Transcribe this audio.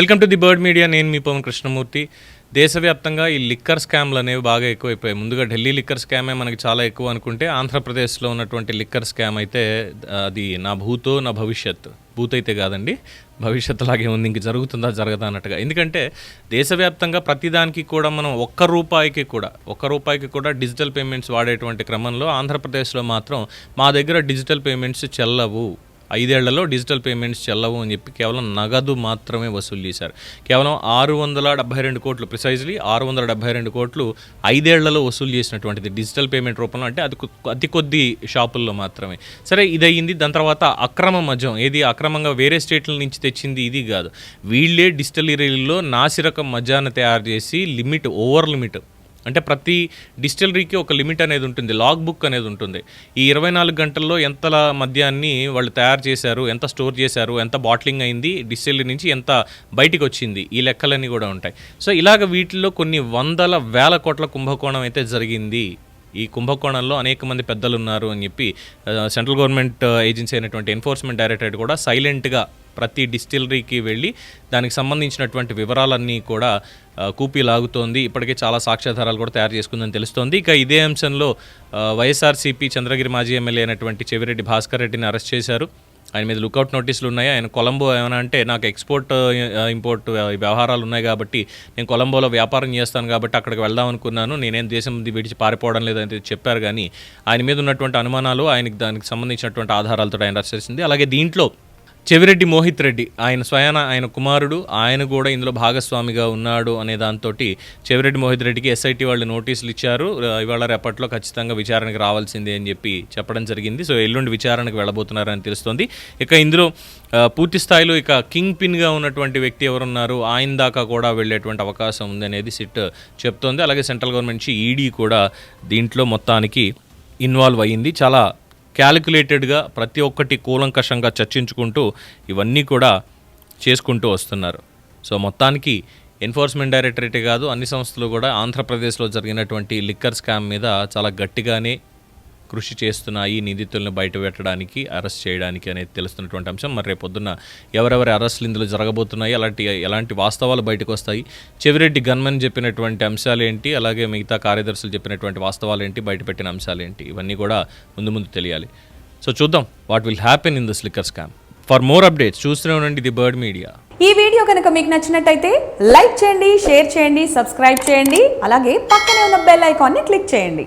Welcome to the bird media. నేను మీ పవన్ కృష్ణమూర్తి. దేశవ్యాప్తంగా ఈ లిక్కర్ స్కామ్లు అనేవి బాగా ఎక్కువైపోయాయి. ముందుగా ఢిల్లీ లిక్కర్ స్కామే మనకి చాలా ఎక్కువ అనుకుంటే ఆంధ్రప్రదేశ్లో ఉన్నటువంటి లిక్కర్ స్కామ్ అయితే అది నా భూతో నా భవిష్యత్. భూత్ అయితే కాదండి భవిష్యత్ లాగే ఉంది ఇంక జరుగుతుందా జరగదా అన్నట్టుగా. ఎందుకంటే దేశవ్యాప్తంగా ప్రతిదానికి కూడా మనం ఒక్క రూపాయికి కూడా ఒక్క రూపాయికి కూడా డిజిటల్ పేమెంట్స్ వాడేటువంటి క్రమంలో ఆంధ్రప్రదేశ్లో మాత్రం మా దగ్గర డిజిటల్ పేమెంట్స్ చెల్లవు. ఐదేళ్ళలో డిజిటల్ పేమెంట్స్ చెల్లవు అని చెప్పి కేవలం నగదు మాత్రమే వసూలు చేశారు. కేవలం ఆరు వందల డెబ్బై రెండు కోట్లు ప్రిసైజ్లీ ఆరు వందల డెబ్బై రెండు కోట్లు ఐదేళ్ళలో వసూలు చేసినటువంటిది డిజిటల్ పేమెంట్ రూపంలో అంటే అది అతి కొద్ది షాపుల్లో మాత్రమే. సరే ఇది అయ్యింది దాని తర్వాత అక్రమ మద్యం ఏది అక్రమంగా వేరే స్టేట్ల నుంచి తెచ్చింది ఇది కాదు. వీళ్ళే డిస్టిలరీల్లో నాసిరకం మద్యాన్ని తయారు చేసి లిమిట్ ఓవర్ లిమిట్ అంటే ప్రతి డిస్టిలరీకి ఒక లిమిట్ అనేది ఉంటుంది లాగ్ బుక్ అనేది ఉంటుంది. ఈ ఇరవై నాలుగు గంటల్లో ఎంతల మద్యాన్ని వాళ్ళు తయారు చేశారు ఎంత స్టోర్ చేశారు ఎంత బాట్లింగ్ అయింది డిస్టిలరీ నుంచి ఎంత బయటికి వచ్చింది ఈ లెక్కలన్నీ కూడా ఉంటాయి. సో ఇలాగ వీటిల్లో కొన్ని వందల వేల కోట్ల కుంభకోణం అయితే జరిగింది. ఈ కుంభకోణంలో అనేక మంది పెద్దలు ఉన్నారు అని చెప్పి సెంట్రల్ గవర్నమెంట్ ఏజెన్సీ అయినటువంటి ఎన్ఫోర్స్మెంట్ డైరెక్టరేట్ కూడా సైలెంట్గా ప్రతి డిస్టిలరీకి వెళ్ళి దానికి సంబంధించినటువంటి వివరాలన్నీ కూడా కూపీ లాగుతోంది. ఇప్పటికే చాలా సాక్ష్యాధారాలు కూడా తయారు చేసుకుందని తెలుస్తోంది. ఇక ఇదే అంశంలో వైఎస్ఆర్సీపీ చంద్రగిరి మాజీ ఎమ్మెల్యే అయినటువంటి చెవిరెడ్డి భాస్కర్ రెడ్డిని అరెస్ట్ చేశారు. ఆయన మీద లుకౌట్ నోటీసులు ఉన్నాయి. ఆయన కొలంబో ఏమైనా అంటే నాకు ఎక్స్పోర్ట్ ఇంపోర్ట్ వ్యవహారాలు ఉన్నాయి కాబట్టి నేను కొలంబోలో వ్యాపారం చేస్తాను కాబట్టి అక్కడికి వెళ్దాం అనుకున్నాను. నేనేం దేశం విడిచి పారిపోవడం లేదని చెప్పారు. కానీ ఆయన మీద ఉన్నటువంటి అనుమానాలు ఆయనకి దానికి సంబంధించినటువంటి ఆధారాలతో ఆయన అరెస్ట్ చేసింది. అలాగే దీంట్లో చెవిరెడ్డి మోహిత్ రెడ్డి. ఆయన స్వయాన ఆయన కుమారుడు ఆయన కూడా ఇందులో భాగస్వామిగా ఉన్నాడు అనే దాంతో చెవిరెడ్డి మోహిత్ రెడ్డికి ఎస్ఐటి వాళ్ళు నోటీసులు ఇచ్చారు. ఇవాళ రేపట్లో ఖచ్చితంగా విచారణకు రావాల్సిందే అని చెప్పి చెప్పడం జరిగింది. సో ఎల్లుండి విచారణకు వెళ్ళబోతున్నారని తెలుస్తోంది. ఇక ఇందులో పూర్తి స్థాయిలో ఇక కింగ్ పిన్గా ఉన్నటువంటి వ్యక్తి ఎవరున్నారు? ఆయన దాకా కూడా వెళ్ళేటువంటి అవకాశం ఉందనేది సిట్ చెప్తోంది. అలాగే సెంట్రల్ గవర్నమెంట్ నుంచి ఈడీ కూడా దీంట్లో మొత్తానికి ఇన్వాల్వ్ అయ్యింది. చాలా క్యాలిక్యులేటెడ్గా ప్రతి ఒక్కటి కూలంకషంగా చర్చించుకుంటూ ఇవన్నీ కూడా చేసుకుంటూ వస్తున్నారు. సో మొత్తానికి ఎన్ఫోర్స్మెంట్ డైరెక్టరేటే కాదు అన్ని సంస్థలు కూడా ఆంధ్రప్రదేశ్లో జరిగినటువంటి లిక్కర్ స్కామ్ మీద చాలా గట్టిగానే కృషి చేస్తున్నాయి నిందితులను బయట పెట్టడానికి అరెస్ట్ చేయడానికి అనేది తెలుస్తున్నటువంటి అంశం. మరి రేపు పొద్దున్న ఎవరెవరి అరెస్టులు ఇందులో జరగబోతున్నాయి అలాంటి ఎలాంటి వాస్తవాలు బయటకు వస్తాయి చెవిరెడ్డి గన్మన్ చెప్పినటువంటి అంశాలు ఏంటి అలాగే మిగతా కార్యదర్శులు చెప్పినటువంటి వాస్తవాలు ఏంటి బయట పెట్టిన అంశాలు ఏంటి ఇవన్నీ కూడా ముందు ముందు తెలియాలి. సో చూద్దాం what will happen in this liquor scam. For more updates చూస్తూనే ఉండండి ది బర్డ్ మీడియా. ఈ వీడియో కనుక మీకు నచ్చినట్టయితే లైక్ చేయండి షేర్ చేయండి సబ్స్క్రైబ్ చేయండి అలాగే పక్కనే ఉన్న బెల్ ఐకాన్ని క్లిక్ చేయండి.